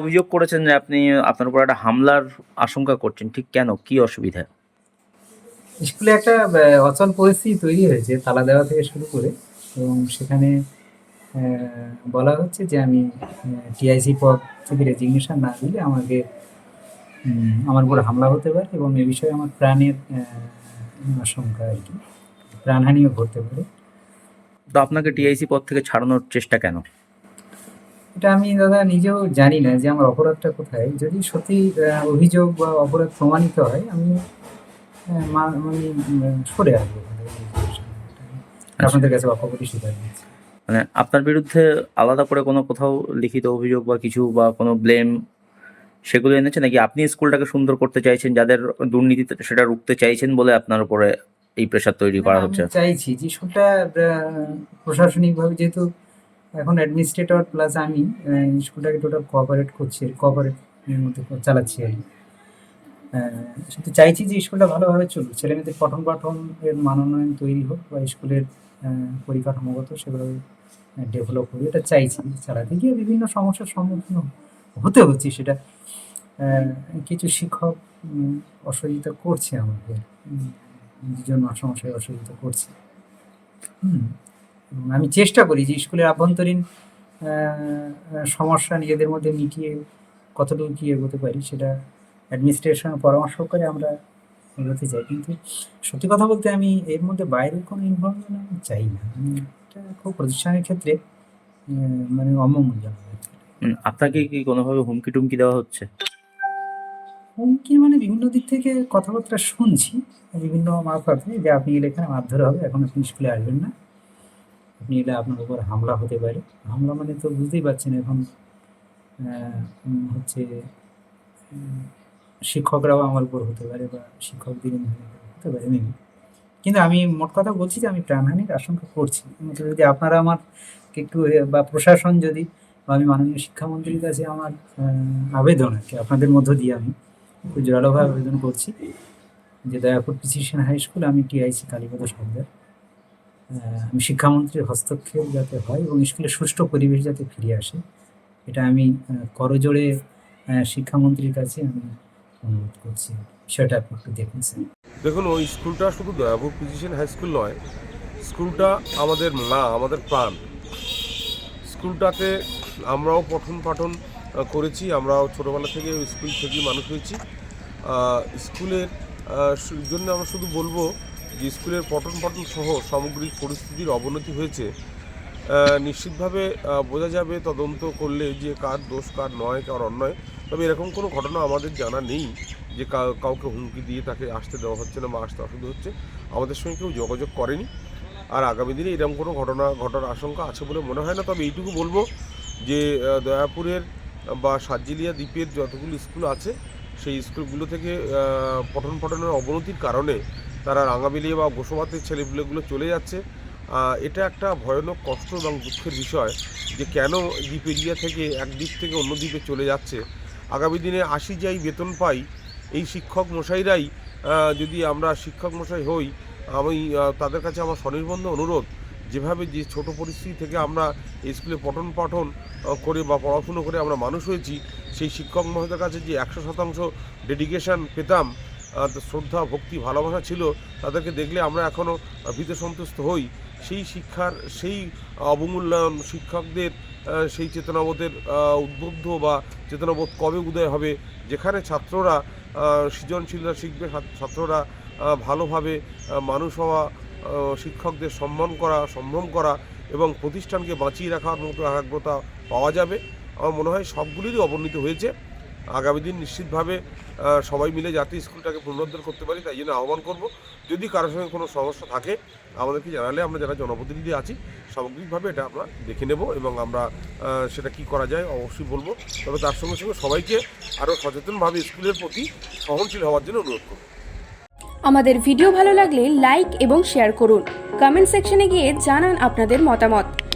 অভিযোগ করেছেন যে আপনি আপনার উপর একটা হামলার আশঙ্কা করছেন। ঠিক কেন? কি অসুবিধা? স্কুলে একটা অচল পরিস্থিতি তৈরি হয়েছে তালা দেওয়া থেকে শুরু করে এবং সেখানে বলা হচ্ছে যে আমি টিআইসি পদ থেকে রেজিগনেশন না দিলে আমাকে আমার উপর হামলা হতে পারে এবং এ বিষয়ে আমার প্রাণের আশঙ্কা আর কি। প্রাণহানিও ঘটতে পারে। তো আপনাকে টিআইসি পদ থেকে ছাড়ানোর চেষ্টা কেন? এটা আমি দাদা নিজেও জানি না যে আমার অপরাধটা কোথায়। যদি সত্যি অভিযোগ বা অপরাধ প্রমাণিত হয় আমি মানে সরে আসব। আপনাদের কাছে অপরাধী স্বীকার মানে আপনার বিরুদ্ধে আলাদা করে কোনো কোথাও লিখিত অভিযোগ বা কিছু বা কোনো ব্লেম সেগুলো এনেছে? নাকি আপনি স্কুলটাকে সুন্দর করতে চাইছেন যাদের দুর্নীতি সেটা রুখতে চাইছেন বলে আপনার উপরে এই প্রেশার তৈরি করা হচ্ছে? চাইছি যে স্কুলটা প্রশাসনিকভাবে যেহেতু এখন অ্যাডমিনিস্ট্রেটর প্লাস আমি স্কুলটাকে টোটাল কোঅপারেট করছি কোঅপারেটের মধ্যে চালাচ্ছি আর কি। শুধু চাইছি যে স্কুলটা ভালোভাবে চলুক, ছেলেমেয়েদের পঠন পাঠন এর মানোন্নয়ন তৈরি হোক বা স্কুলের পরিকাঠামোগত সেগুলো ডেভেলপ হবে এটা চাইছি চালাতে গিয়ে বিভিন্ন সমস্যার সম্মুখীন হতে হচ্ছে সেটা। কিছু শিক্ষক অসহযোগিতা করছে আমাকে জন্য সমস্যায় অসহযোগিতা করছে। হুম। আমি চেষ্টা করি যে স্কুলের আভ্যন্তরীণ সমস্যা নিজেদের মধ্যে মিটিয়ে কতটুকু কি এগোতে পারি সেটা অ্যাডমিনিস্ট্রেশন পরামর্শ করে আমরা এগোতে চাই। কিন্তু সত্যি কথা বলতে আমি এর মধ্যে বাইরের কোনো ইনভলভমেন্ট আমি চাই না। এটা খুব প্রতিষ্ঠানের ক্ষেত্রে মানে অমঙ্গলজনক আপনাকে কি কোনোভাবে হুমকি টুমকি দেওয়া হচ্ছে? হুমকি মানে বিভিন্ন দিক থেকে কথাবার্তা শুনছি বিভিন্ন মারফতে যে আপনি এলে এখানে মারধর হবে এখন আপনি স্কুলে আসবেন না। এলে আপনার উপর হামলা হতে পারে। হামলা মানে তো বুঝতেই পারছেন এখন হচ্ছে, শিক্ষকরাও আমার উপর হতে পারে বা শিক্ষক দিন হতে পারে মেবি কিন্তু আমি মোট কথা বলছি যে আমি প্রাণহানির আশঙ্কা করছি। যদি আপনারা আমার একটু, বা প্রশাসন যদি, বা আমি মাননীয় শিক্ষামন্ত্রীর কাছে আমার আবেদন আর কি, আপনাদের মধ্য দিয়ে আমি খুব জোরালোভাবে আবেদন করছি যে দয়াপুর প্রিসিশন হাই স্কুল আমি টিআইসি কালীপদ সর্দার। শিক্ষামন্ত্রীর হস্তক্ষেপ যাতে হয় এবং স্কুলের সুষ্ঠু পরিবেশ যাতে ফিরে আসে, এটা আমি করজোড়ে শিক্ষামন্ত্রীর কাছে আমি অনুরোধ করছি। বিষয়টা আপনি একটু দেখুন দেখুন, ওই স্কুলটা শুধু দয়াপুর পজিশন হাই স্কুল নয়, স্কুলটা আমাদের মা, আমাদের প্রাণ। স্কুলটাতে আমরাও পঠন পাঠন করেছি, আমরাও ছোটোবেলা থেকে স্কুল থেকেই মানুষ হয়েছি। স্কুলের জন্য আমরা শুধু বলব যে স্কুলের পঠন পাঠন সহ সামগ্রিক পরিস্থিতির অবনতি হয়েছে নিশ্চিতভাবে বোঝা যাবে তদন্ত করলে যে কার দোষ, কার নয়, কার অন্যায়। তবে এরকম কোনো ঘটনা আমাদের জানা নেই যে কাউ- কাউকে হুমকি দিয়ে তাকে আসতে দেওয়া হচ্ছে না বা আসতে অসুবিধা হচ্ছে। আমাদের সঙ্গে কেউ যোগাযোগ করেনি। আর আগামী দিনে এরকম কোনো ঘটনা, ঘটার আশঙ্কা আছে বলে মনে হয় না। তবে এইটুকু বলব যে দয়াপুরের বা সাতজিলিয়া দ্বীপের যতগুলো স্কুল আছে, সেই স্কুলগুলো থেকে পঠন পাঠনের অবনতির কারণে তারা রাঙাবিলিয়া বা বসবাতের ছেলেপুলেগুলো চলে যাচ্ছে। এটা একটা ভয়ানক কষ্ট এবং দুঃখের বিষয় যে কেন দ্বীপ এরিয়া থেকে এক দ্বীপ থেকে অন্য দ্বীপে চলে যাচ্ছে। আগামী দিনে আসি যাই বেতন পাই, এই শিক্ষক মশাইরাই যদি আমরা শিক্ষক মশাই হই, আমি তাদের কাছে আমার স্বনির্বন্ধ অনুরোধ, যেভাবে যে ছোট পরিস্থিতি থেকে আমরা স্কুলে পঠন পাঠন করে বা পড়াশুনো করে আমরা মানুষ হয়েছি, সেই শিক্ষক মহোদয়ের কাছে যে একশো শতাংশ ডেডিকেশন পেতাম শ্রদ্ধা, ভক্তি, ভালোবাসা ছিল, তাদেরকে দেখলে আমরা এখনও ভীত সন্তুষ্ট হই। সেই শিক্ষার, সেই অবমূল্যায়ন শিক্ষকদের সেই চেতনাবোধের উদ্বুদ্ধ বা চেতনাবোধ কবে উদয় হবে? যেখানে ছাত্ররা সৃজনশীলতা শিখবে ছাত্ররা ভালোভাবে মানুষ হওয়া শিক্ষকদের সম্মান করা, সম্ভ্রম করা এবং প্রতিষ্ঠানকে বাঁচিয়ে রাখার মতো একাগ্রতা পাওয়া যাবে। আমার মনে হয় সবগুলিরই অবনতি হয়েছে। আগামী দিন নিশ্চিতভাবে সবাই মিলে যাতে স্কুলটাকে পুনরুদ্ধার করতে পারি, তাই জন্য আহ্বান করব। যদি কারোর সঙ্গে কোনো সমস্যা থাকে, আমাদেরকে জানালে আমরা যারা জনপ্রতিনিধি আছি, সামগ্রিকভাবে এটা আমরা দেখে নেব এবং আমরা সেটা কি করা যায় অবশ্যই বলব। তবে তার সঙ্গে সঙ্গে সবাইকে আরও সচেতনভাবে স্কুলের প্রতি সহনশীল হওয়ার জন্য অনুরোধ করব। আমাদের ভিডিও ভালো লাগলে লাইক এবং শেয়ার করুন। কমেন্ট সেকশনে গিয়ে জানান আপনাদের মতামত।